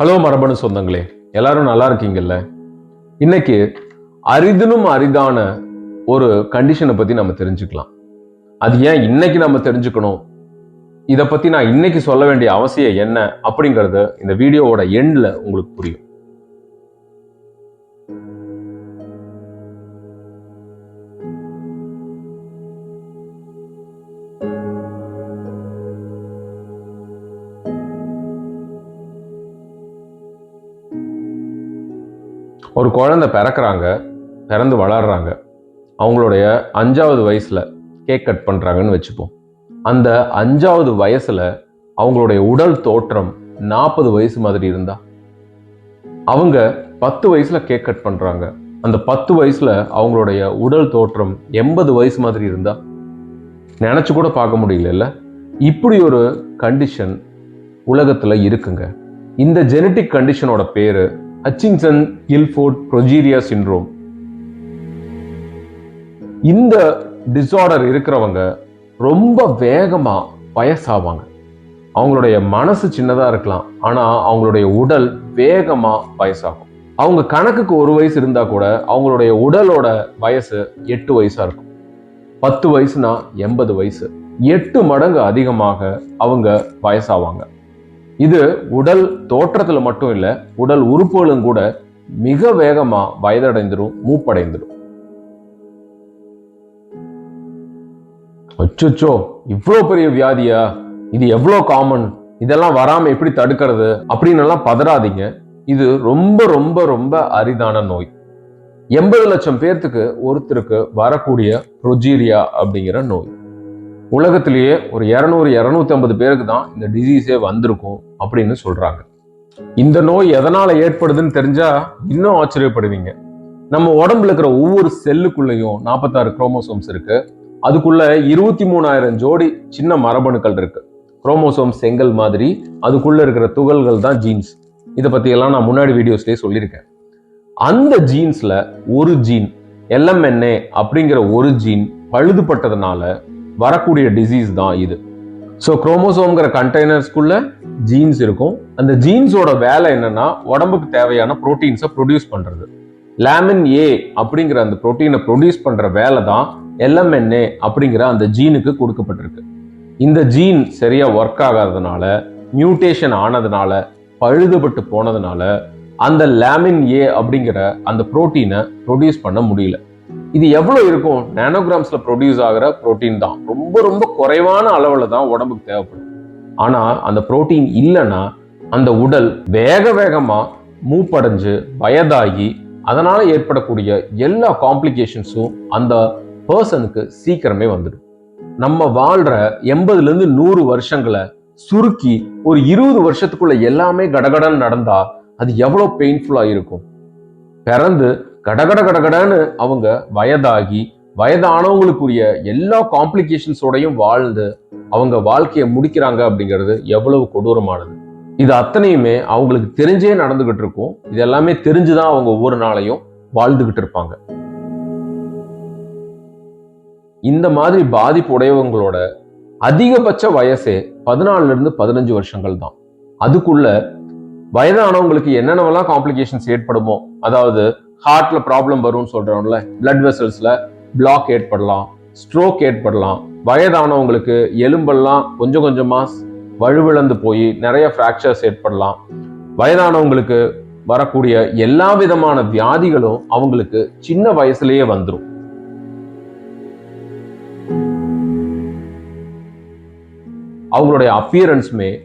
Hello மரபணு சொந்தங்களே எல்லாரும் நல்லா இருக்கீங்கல்ல? இன்னைக்கு அரிதினும் அரிதான ஒரு கண்டிஷனை பத்தி நம்ம தெரிஞ்சுக்கலாம். அது ஏன் இன்னைக்கு நம்ம தெரிஞ்சுக்கணும்? இதை பத்தி நான் இன்னைக்கு சொல்ல வேண்டிய அவசியம் என்ன அப்படிங்கிறத இந்த வீடியோவோட எண்ட்ல உங்களுக்கு புரியும். ஒரு குழந்தை பிறக்கிறாங்க பிறந்து வளர்றாங்க. அவங்களுடைய அஞ்சாவது வயசில் கேக் கட் பண்ணுறாங்கன்னு வச்சுப்போம். அந்த அஞ்சாவது வயசில் அவங்களுடைய உடல் தோற்றம் நாற்பது வயசு மாதிரி இருந்தா அவங்க பத்து வயசில் கேக் கட் பண்ணுறாங்க அந்த பத்து வயசில் அவங்களுடைய உடல் தோற்றம் எண்பது வயசு மாதிரி இருந்தா நினச்சி கூட பார்க்க முடியல இப்படி ஒரு கண்டிஷன் உலகத்தில் இருக்குங்க. இந்த ஜெனட்டிக் கண்டிஷனோட பேர் ஹச்சிங்சன் கில்ஃபோர்ட் ப்ரொஜீரியா சிண்ட்ரோம் இந்த டிஸார்டர் இருக்கிறவங்க ரொம்ப வேகமாக வயசாவாங்க. அவங்களுடைய மனசு சின்னதாக இருக்கலாம். ஆனால் அவங்களுடைய உடல் வேகமாக வயசாகும். அவங்க கணக்குக்கு ஒரு வயசு இருந்தால் கூட அவங்களுடைய உடலோட வயசு எட்டு வயசாக இருக்கும். பத்து வயசுனா எண்பது வயசு. எட்டு மடங்கு அதிகமாக அவங்க வயசாவாங்க. இது உடல் தோற்றத்துல மட்டும் இல்ல உடல் உறுப்புகளும் கூட மிக வேகமா வயதடைந்துடும் மூப்படைந்துடும் அச்சோ இவ்வளோ பெரிய வியாதியா? இது எவ்வளோ காமன் இதெல்லாம் வராம எப்படி தடுக்கிறது? அப்படின்னு எல்லாம் பதறாதீங்க. இது ரொம்ப ரொம்ப ரொம்ப அரிதான நோய். எண்பது லட்சம் பேர்த்துக்கு ஒருத்தருக்கு வரக்கூடிய ப்ரொஜீரியா அப்படிங்கிற நோய். உலகத்திலேயே ஒரு இரநூறு இரநூத்தி ஐம்பது பேருக்கு தான் இந்த டிசீஸே வந்திருக்கும் அப்படின்னு சொல்றாங்க. இந்த நோய் எதனால ஏற்படுதுன்னு தெரிஞ்சா இன்னும் ஆச்சரியப்படுவீங்க. நம்ம உடம்புல இருக்கிற ஒவ்வொரு செல்லுக்குள்ளேயும் நாற்பத்தாறு குரோமோசோம்ஸ் இருக்கு. அதுக்குள்ள இருபத்தி மூணாயிரம் ஜோடி சின்ன மரபணுக்கள் இருக்கு. குரோமோசோம் செங்கல் மாதிரி அதுக்குள்ள இருக்கிற துகள்கள் தான் ஜீன்ஸ் இதை பற்றியெல்லாம் நான் முன்னாடி வீடியோஸ்லேயே சொல்லியிருக்கேன். அந்த ஜீன்ஸில் ஒரு ஜீன் எல்எம்என்ஏ அப்படிங்கிற ஒரு ஜீன் பழுதுபட்டதுனால வரக்கூடிய டிசீஸ் தான் இது. ஸோ குரோமோசோம்ங்கிற கண்டெய்னர்ஸ்குள்ள ஜீன்ஸ் இருக்கும். அந்த ஜீன்ஸோட வேலை என்னன்னா உடம்புக்கு தேவையான ப்ரோட்டீன்ஸை ப்ரொடியூஸ் பண்ணுறது லேமின் ஏ அப்படிங்கிற அந்த ப்ரோட்டீனை ப்ரொடியூஸ் பண்ணுற வேலை தான் எல்எம்என்ஏ அப்படிங்கிற அந்த ஜீனுக்கு கொடுக்கப்பட்டிருக்கு. இந்த ஜீன் சரியாக ஒர்க் ஆகாததுனால மியூட்டேஷன் ஆனதுனால பழுதுபட்டு போனதுனால அந்த லேமின் ஏ அப்படிங்கிற அந்த புரோட்டீனை ப்ரொடியூஸ் பண்ண முடியல. இது எவ்வளோ இருக்கும்? நானோகிராம்ஸில் ப்ரொடியூஸ் ஆகிற புரோட்டீன் தான். ரொம்ப ரொம்ப குறைவான அளவில் தான் உடம்புக்கு தேவைப்படும். ஆனால் அந்த ப்ரோட்டீன் இல்லைன்னா அந்த உடல் வேக வேகமாக மூப்படைஞ்சு வயதாகி அதனால் ஏற்படக்கூடிய எல்லா காம்ப்ளிகேஷன்ஸும் அந்த பர்சனுக்கு சீக்கிரமே வந்துடும். நம்ம வாழ்கிற எண்பதுலேருந்து நூறு வருஷங்களை சுருக்கி ஒரு இருபது வருஷத்துக்குள்ள எல்லாமே கடகடன் நடந்தா அது எவ்வளோ பெயின்ஃபுல்லாக இருக்கும். பிறந்து கடகட கடகடன்னு அவங்க வயதாகி வயதானவங்களுக்குரிய எல்லா காம்ப்ளிகேஷன்ஸோடையும் வாழ்ந்து அவங்க வாழ்க்கையை முடிக்கிறாங்க அப்படிங்கிறது எவ்வளவு கொடூரமானது. இது அத்தனையுமே அவங்களுக்கு தெரிஞ்சே நடந்துகிட்டு இருக்கும் இது எல்லாமே தெரிஞ்சுதான் அவங்க ஒவ்வொரு நாளையும் வாழ்ந்துகிட்டு இருப்பாங்க. இந்த மாதிரி பாதிப்பு உடையவங்களோட அதிகபட்ச வயசே பதினாலுல இருந்து பதினஞ்சு வருஷங்கள் தான். அதுக்குள்ள வயதானவங்களுக்கு என்னென்னவெல்லாம் காம்ப்ளிகேஷன்ஸ் ஏற்படுமோ அதாவது ஹார்ட்ல ப்ராப்ளம் வரும்னு சொல்றோம்ல பிளட் வெசல்ஸ்ல பிளாக் ஏற்படலாம் ஸ்ட்ரோக் ஏற்படலாம் வயதானவங்களுக்கு எலும்பெல்லாம் கொஞ்சம் கொஞ்சமா வலுவிழந்து போய் நிறைய ஃப்ராக்சர்ஸ் ஏற்படலாம். வயதானவங்களுக்கு வரக்கூடிய எல்லா விதமான வியாதிகளும் அவங்களுக்கு சின்ன வயசுலயே வந்துடும் அவங்களுடைய அப்பியரன்ஸுமே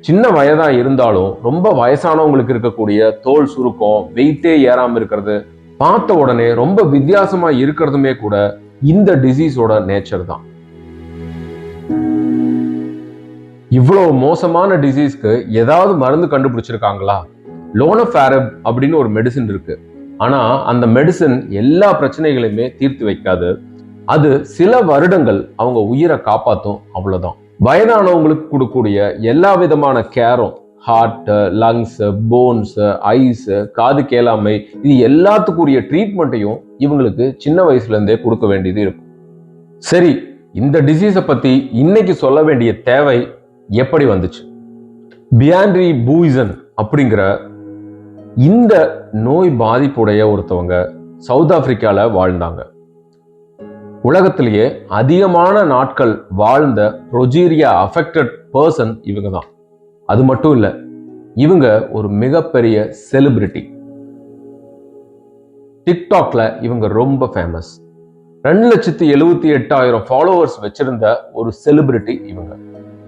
சின்ன வயதா இருந்தாலும் ரொம்ப வயசானவங்களுக்கு இருக்கக்கூடிய தோல் சுருக்கம் வெயிட்டே ஏறாம இருக்கிறது பார்த்த உடனே ரொம்ப வித்தியாசமா இருக்கிறதுமே கூட இந்த டிசீஸோட நேச்சர் தான். இவ்வளவு மோசமான டிசீஸ்க்கு ஏதாவது மருந்து கண்டுபிடிச்சிருக்காங்களா? லோனஃபேரப் அப்படின்னு ஒரு மெடிசின் இருக்கு. ஆனா அந்த மெடிசின் எல்லா பிரச்சனைகளையுமே தீர்த்து வைக்காது. அது சில வருடங்கள் அவங்க உயிரை காப்பாத்தும் அவ்வளவுதான். வயதானவங்களுக்கு கொடுக்கக்கூடிய எல்லா விதமான கேரும் ஹார்ட்டு லங்ஸு போன்ஸு ஐஸு காது கேளாமை இது எல்லாத்துக்குரிய ட்ரீட்மெண்ட்டையும் இவங்களுக்கு சின்ன வயசுலேருந்தே கொடுக்க வேண்டியது இருக்கும். சரி இந்த டிசீஸை பற்றி இன்னைக்கு சொல்ல வேண்டிய தேவை எப்படி வந்துச்சு? பியாண்ட்ரி பூயிசன் அப்படிங்கிற இந்த நோய் பாதிப்புடைய ஒருத்தவங்க சவுத் ஆப்பிரிக்காவில் வாழ்ந்தாங்க. உலகத்திலேயே அதிகமான நாட்கள் வாழ்ந்த ப்ரொஜீரியா அஃபெக்டட் பர்சன் இவங்க தான் அது மட்டும் இல்லை இவங்க ஒரு மிகப்பெரிய செலிபிரிட்டி டிக்டாக்ல இவங்க ரொம்ப ஃபேமஸ் ரெண்டு லட்சத்தி எழுபத்தி எட்டாயிரம் ஃபாலோவர்ஸ் வச்சிருந்த ஒரு செலிபிரிட்டி இவங்க.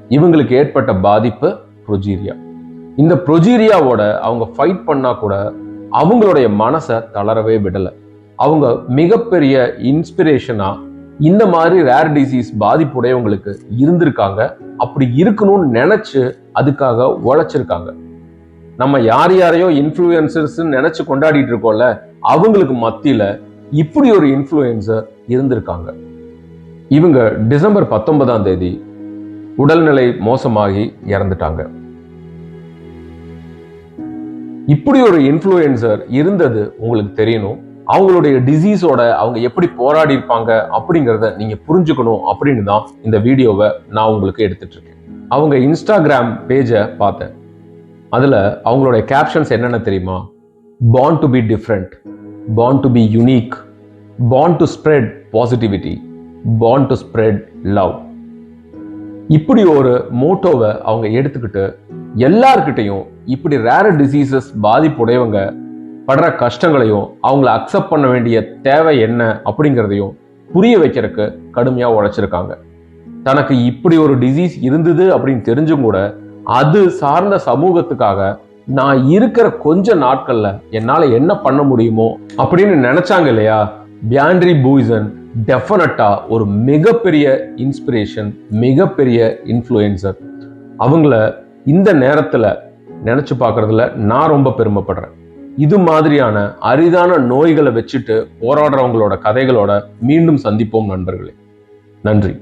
இவங்களுக்கு ஏற்பட்ட பாதிப்பு ப்ரொஜீரியா. இந்த ப்ரொஜீரியாவோட அவங்க ஃபைட் பண்ணா கூட அவங்களுடைய மனசை தளரவே விடலை. அவங்க மிகப்பெரிய இன்ஸ்பிரேஷனா இந்த மாதிரி ரேர் டிசீஸ் பாதிப்புடையவங்களுக்கு இருந்திருக்காங்க. அப்படி இருக்கணும்னு நினைச்சு அதுக்காக உழைச்சிருக்காங்க. நம்ம யார் யாரையோ இன்ஃப்ளூயன்சர்ஸ் நினைச்சு கொண்டாடிட்டு இருக்கோம்ல அவங்களுக்கு மத்தியில இப்படி ஒரு இன்ஃப்ளூயன்சர் இருந்திருக்காங்க. இவங்க டிசம்பர் பத்தொன்பதாம் தேதி உடல்நிலை மோசமாகி இறந்துட்டாங்க. இப்படி ஒரு இன்ஃப்ளூயன்சர் இருந்தது உங்களுக்கு தெரியணும். அவங்களுடைய டிசீஸோட அவங்க எப்படி போராடி இருப்பாங்க அப்படிங்கிறத நீங்க புரிஞ்சுக்கணும் அப்படின்னு தான் இந்த வீடியோவை நான் உங்களுக்கு எடுத்துட்டு இருக்கேன். அவங்க இன்ஸ்டாகிராம் பேஜை பார்த்தேன். அதுல அவங்களுடைய கேப்ஷன்ஸ் என்னென்ன தெரியுமா? Bond to be different bond to be unique bond to spread positivity bond to spread love இப்படி ஒரு மோட்டோவை அவங்க எடுத்துக்கிட்டு எல்லார்கிட்டையும் இப்படி ரேர டிசீசஸ் பாதிப்புடையவங்க படுற கஷ்டங்களையும் அவங்கள அக்செப்ட் பண்ண வேண்டிய தேவை என்ன அப்படிங்கிறதையும் புரிய வைக்கிறதுக்கு கடுமையாக உழைச்சிருக்காங்க. தனக்கு இப்படி ஒரு டிசீஸ் இருந்தது அப்படின்னு தெரிஞ்சும் கூட அது சார்ந்த சமூகத்துக்காக நான் இருக்கிற கொஞ்ச நாட்கள்ல என்னால என்ன பண்ண முடியுமோ அப்படின்னு நினைச்சாங்க இல்லையா? பியாண்ட்ரி பூய்சன் டெஃபினட்டா ஒரு மிகப்பெரிய இன்ஸ்பிரேஷன் மிகப்பெரிய இன்ஃப்ளூயன்சர் அவங்கள இந்த நேரத்துல நினைச்சு பார்க்கறதுல நான் ரொம்ப பெருமைப்படுறேன். இது மாதிரியான அரிதான நோய்களை வச்சுட்டு போராடுறவங்களோட கதைகளோட மீண்டும் சந்திப்போம் நண்பர்களே. நன்றி.